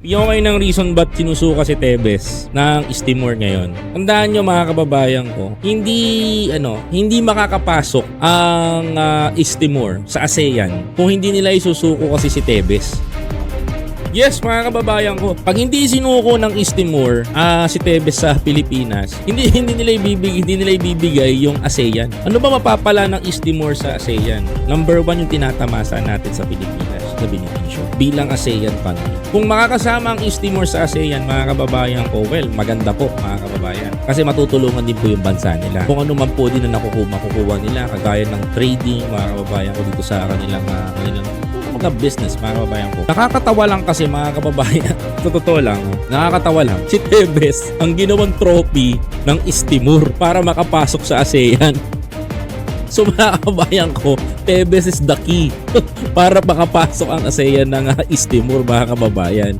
Yung kayo ng reason ba't sinusuka si Tebes ng Istimor ngayon. Tandaan nyo mga kababayan ko, hindi ano, hindi makakapasok ang ah, Istimor sa ASEAN kung hindi nila isusuko kasi si Tebes. Yes, mga kababayan ko. Pag hindi sinuko ng Istimor ah, si Tebes sa Pilipinas, hindi hindi nila ibibigay, hindi nila ibibigay yung ASEAN. Ano ba mapapala ng Istimor sa ASEAN? Number one yung tinatamasa natin sa Pilipinas na benepisyo bilang ASEAN country. Kung makakasama ang East Timor sa ASEAN, mga kababayan ko, well, maganda po mga kababayan. Kasi matutulungan din po yung bansa nila. Kung ano man po din na nakukuha, makukuha nila, kagaya ng trading, mga kababayan ko dito sa kanilang, uh, kanilang mga business, mga kababayan ko. Nakakatawa lang kasi mga kababayan. Totoo lang, oh, nakakatawa lang. Si Tebes ang ginawang trophy ng Istimor para makapasok sa ASEAN. So mga kababayan ko, Tebes is the key para makapasok ang ASEAN ng East Timor mga kababayan.